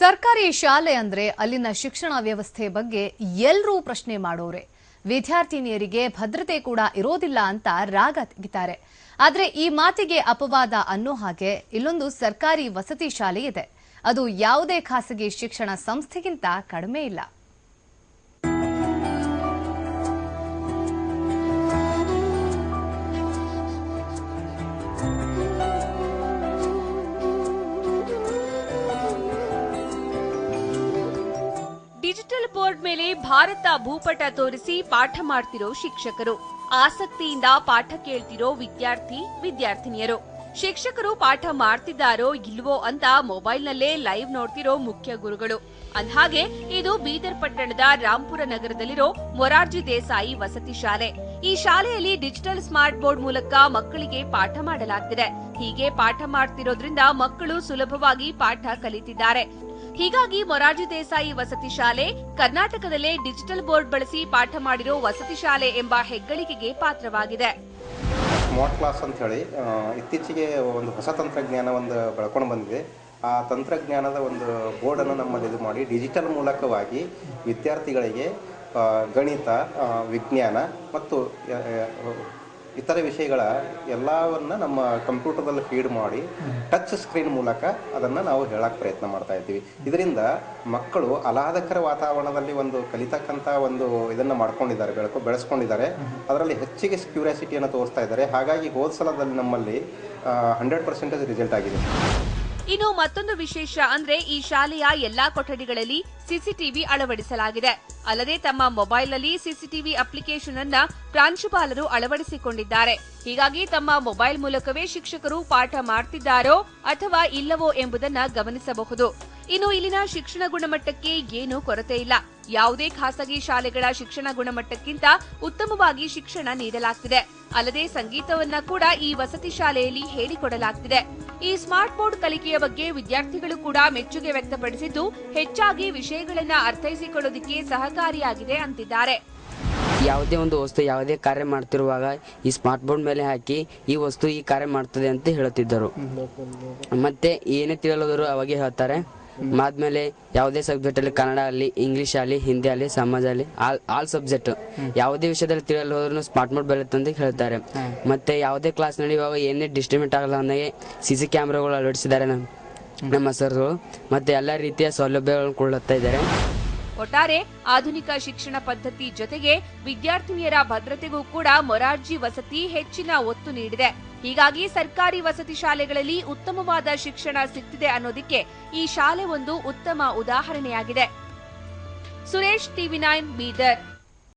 ಸರ್ಕಾರಿ ಶಾಲೆ ಅಂದ್ರೆ ಅಲ್ಲಿನ ಶಿಕ್ಷಣ ವ್ಯವಸ್ಥೆ ಬಗ್ಗೆ ಎಲ್ಲರೂ ಪ್ರಶ್ನೆ ಮಾಡೋರೆ. ವಿದ್ಯಾರ್ಥಿನಿಯರಿಗೆ ಭದ್ರತೆ ಕೂಡ ಇರೋದಿಲ್ಲ ಅಂತ ರಾಗ ತೆಗಿತಾರೆ. ಆದ್ರೆ ಈ ಮಾತಿಗೆ ಅಪವಾದ ಅನ್ನೋ ಹಾಗೆ ಇಲ್ಲೊಂದು ಸರ್ಕಾರಿ ವಸತಿ ಶಾಲೆ ಇದೆ. ಅದು ಯಾವುದೇ ಖಾಸಗಿ ಶಿಕ್ಷಣ ಸಂಸ್ಥೆಗಿಂತ ಕಡಿಮೆ ಇಲ್ಲ. ಡಿಜಿಟಲ್ ಬೋರ್ಡ್ ಮೇಲೆ ಭಾರತ ಭೂಪಟ ತೋರಿಸಿ ಪಾಠ ಮಾಡ್ತಿರೋ ಶಿಕ್ಷಕರು. ಆಸಕ್ತಿಯಿಂದ ಪಾಠ ಕೇಳ್ತಿರೋ ವಿದ್ಯಾರ್ಥಿ, ವಿದ್ಯಾರ್ಥಿನಿಯರು. ಶಿಕ್ಷಕರು ಪಾಠ ಮಾಡ್ತಿದ್ದಾರೋ ಇಲ್ವೋ ಅಂತ ಮೊಬೈಲ್ನಲ್ಲೇ ಲೈವ್ ನೋಡ್ತಿರೋ ಮುಖ್ಯ ಗುರುಗಳು. ಅಂದ್ಹಾಗೆ, ಇದು ಬೀದರ್ ಪಟ್ಟಣದ ರಾಂಪುರ ನಗರದಲ್ಲಿರೋ ಮೊರಾರ್ಜಿ ದೇಸಾಯಿ ವಸತಿ ಶಾಲೆ. ಈ ಶಾಲೆಯಲ್ಲಿ ಡಿಜಿಟಲ್ ಸ್ಮಾರ್ಟ್ ಬೋರ್ಡ್ ಮೂಲಕ ಮಕ್ಕಳಿಗೆ ಪಾಠ ಮಾಡಲಾಗ್ತಿದೆ. ಹೀಗೆ ಪಾಠ ಮಾಡ್ತಿರೋದ್ರಿಂದ ಮಕ್ಕಳು ಸುಲಭವಾಗಿ ಪಾಠ ಕಲಿತಿದ್ದಾರೆ. ಹೀಗಾಗಿ ಮೊರಾರ್ಜಿ ದೇಸಾಯಿ ವಸತಿ ಶಾಲೆ ಕರ್ನಾಟಕದಲ್ಲೇ ಡಿಜಿಟಲ್ ಬೋರ್ಡ್ ಬಳಸಿ ಪಾಠ ಮಾಡಿರೋ ವಸತಿ ಶಾಲೆ ಎಂಬ ಹೆಗ್ಗಳಿಕೆಗೆ ಪಾತ್ರವಾಗಿದೆ. ಸ್ಮಾರ್ಟ್ ಕ್ಲಾಸ್ ಅಂತ ಹೇಳಿ ಇತ್ತೀಚೆಗೆ ಒಂದು ಹೊಸ ತಂತ್ರಜ್ಞಾನ ಒಂದು ಬೆಳ್ಕೊಂಡು ಬಂದಿದೆ. ಆ ತಂತ್ರಜ್ಞಾನದ ಒಂದು ಬೋರ್ಡನ್ನು ನಮ್ಮಲ್ಲಿ ಇದು ಮಾಡಿ ಡಿಜಿಟಲ್ ಮೂಲಕವಾಗಿ ವಿದ್ಯಾರ್ಥಿಗಳಿಗೆ ಗಣಿತ ವಿಜ್ಞಾನ ಮತ್ತು ಇತರೆ ವಿಷಯಗಳ ಎಲ್ಲವನ್ನ ನಮ್ಮ ಕಂಪ್ಯೂಟರ್ದಲ್ಲಿ ಫೀಡ್ ಮಾಡಿ ಟಚ್ ಸ್ಕ್ರೀನ್ ಮೂಲಕ ಅದನ್ನು ನಾವು ಹೇಳಕ್ಕೆ ಪ್ರಯತ್ನ ಮಾಡ್ತಾ ಇದ್ದೀವಿ. ಇದರಿಂದ ಮಕ್ಕಳು ಆಹ್ಲಾದಕರ ವಾತಾವರಣದಲ್ಲಿ ಒಂದು ಕಲಿತಕ್ಕಂಥ ಒಂದು ಇದನ್ನು ಮಾಡ್ಕೊಂಡಿದ್ದಾರೆ, ಬೆಳಕು, ಬೆಳೆಸ್ಕೊಂಡಿದ್ದಾರೆ. ಅದರಲ್ಲಿ ಹೆಚ್ಚಿಗೆ ಕ್ಯೂರಿಯಾಸಿಟಿಯನ್ನು ತೋರಿಸ್ತಾ ಇದ್ದಾರೆ. ಹಾಗಾಗಿ ಹೋದ ಸಲದಲ್ಲಿ ನಮ್ಮಲ್ಲಿ ಹಂಡ್ರೆಡ್ ಪರ್ಸೆಂಟೇಜ್ ರಿಸಲ್ಟ್ ಆಗಿದೆ. ಇನ್ನು ಮತ್ತೊಂದು ವಿಶೇಷ ಅಂದ್ರೆ ಈ ಶಾಲೆಯ ಎಲ್ಲಾ ಕೊಠಡಿಗಳಲ್ಲಿ ಸಿಸಿಟಿವಿ ಅಳವಡಿಸಲಾಗಿದೆ. ಅಲ್ಲದೆ ತಮ್ಮ ಮೊಬೈಲ್ನಲ್ಲಿ ಸಿಸಿಟಿವಿ ಅಪ್ಲಿಕೇಶನ್ ಅನ್ನ ಪ್ರಾಂಶುಪಾಲರು ಅಳವಡಿಸಿಕೊಂಡಿದ್ದಾರೆ. ಹೀಗಾಗಿ ತಮ್ಮ ಮೊಬೈಲ್ ಮೂಲಕವೇ ಶಿಕ್ಷಕರು ಪಾಠ ಮಾಡ್ತಿದ್ದಾರೋ ಅಥವಾ ಇಲ್ಲವೋ ಎಂಬುದನ್ನ ಗಮನಿಸಬಹುದು. ಇನ್ನು ಇಲ್ಲಿನ ಶಿಕ್ಷಣ ಗುಣಮಟ್ಟಕ್ಕೆ ಏನೂ ಕೊರತೆ ಇಲ್ಲ. ಯಾವುದೇ ಖಾಸಗಿ ಶಾಲೆಗಳ ಶಿಕ್ಷಣ ಗುಣಮಟ್ಟಕ್ಕಿಂತ ಉತ್ತಮವಾಗಿ ಶಿಕ್ಷಣ ನೀಡಲಾಗ್ತಿದೆ. ಅಲ್ಲದೆ ಸಂಗೀತವನ್ನ ಕೂಡ ಈ ವಸತಿ ಶಾಲೆಯಲ್ಲಿ ಹೇಳಿಕೊಡಲಾಗ್ತಿದೆ. ಈ ಸ್ಮಾರ್ಟ್ ಬೋರ್ಡ್ ಕಲಿಕೆಯ ಬಗ್ಗೆ ವಿದ್ಯಾರ್ಥಿಗಳು ಕೂಡ ಮೆಚ್ಚುಗೆ ವ್ಯಕ್ತಪಡಿಸಿದ್ದು ಹೆಚ್ಚಾಗಿ ವಿಷಯಗಳನ್ನ ಅರ್ಥೈಸಿಕೊಳ್ಳೋದಕ್ಕೆ ಸಹಕಾರಿಯಾಗಿದೆ ಅಂತಿದ್ದಾರೆ. ಯಾವುದೇ ಒಂದು ವಸ್ತು ಯಾವುದೇ ಕಾರ್ಯ ಮಾಡ್ತಿರುವಾಗ ಈ ಸ್ಮಾರ್ಟ್ ಬೋರ್ಡ್ ಮೇಲೆ ಹಾಕಿ ಈ ವಸ್ತು ಈ ಕಾರ್ಯ ಮಾಡ್ತದೆ ಅಂತ ಹೇಳುತ್ತಿದ್ದರು. ಮತ್ತೆ ಏನೇ ತಿಳಿಯೋದ್ರು ಅವಾಗೆ ಹೇಳ್ತಾರೆ. ಆದ್ಮೇಲೆ ಯಾವುದೇ ಸಬ್ಜೆಕ್ಟ್ ಅಲ್ಲಿ ಕನ್ನಡ ಅಲ್ಲಿ ಇಂಗ್ಲಿಷ್ ಅಲ್ಲಿ ಹಿಂದಿ ಅಲ್ಲಿ, ಸಮಾಜ ಅಲ್ಲಿ ಆಲ್ ಆಲ್ ಸಬ್ಜೆಕ್ಟ್ ಯಾವುದೇ ವಿಷಯದಲ್ಲಿ ತಿಳಿಯಲು ಹೋದ್ರು ಸ್ಮಾರ್ಟ್ ಮೋಡ್ ಬರುತ್ತೆ ಅಂತ ಹೇಳ್ತಾರೆ. ಮತ್ತೆ ಯಾವುದೇ ಕ್ಲಾಸ್ನಲ್ಲಿ ಇವಾಗ ಏನೇ ಡಿಸ್ಟ್ರಿಬ್ಯೂಟ್ ಆಗಲ್ಲ ಅನ್ನೋಗೆ ಸಿ ಸಿ ಕ್ಯಾಮ್ರಾಗಳು ಅಳವಡಿಸಿದ್ದಾರೆ ನಮ್ಮ ನಮ್ಮ ಸರ್ಗಳು. ಮತ್ತೆ ಎಲ್ಲ ರೀತಿಯ ಸೌಲಭ್ಯಗಳನ್ನು ಕೊಡುತ್ತಾ ಇದ್ದಾರೆ. ಒಟ್ಟಾರೆ ಆಧುನಿಕ ಶಿಕ್ಷಣ ಪದ್ಧತಿ ಜೊತೆಗೆ ವಿದ್ಯಾರ್ಥಿನಿಯರ ಭದ್ರತೆಗೂ ಕೂಡ ಮೊರಾರ್ಜಿ ವಸತಿ ಹೆಚ್ಚಿನ ಒತ್ತು ನೀಡಿದೆ. ಹೀಗಾಗಿ ಸರ್ಕಾರಿ ವಸತಿ ಶಾಲೆಗಳಲ್ಲಿ ಉತ್ತಮವಾದ ಶಿಕ್ಷಣ ಸಿಗ್ತಿದೆ ಅನ್ನೋದಕ್ಕೆ ಈ ಶಾಲೆ ಒಂದು ಉತ್ತಮ ಉದಾಹರಣೆಯಾಗಿದೆ. Suresh TV nine Bidar.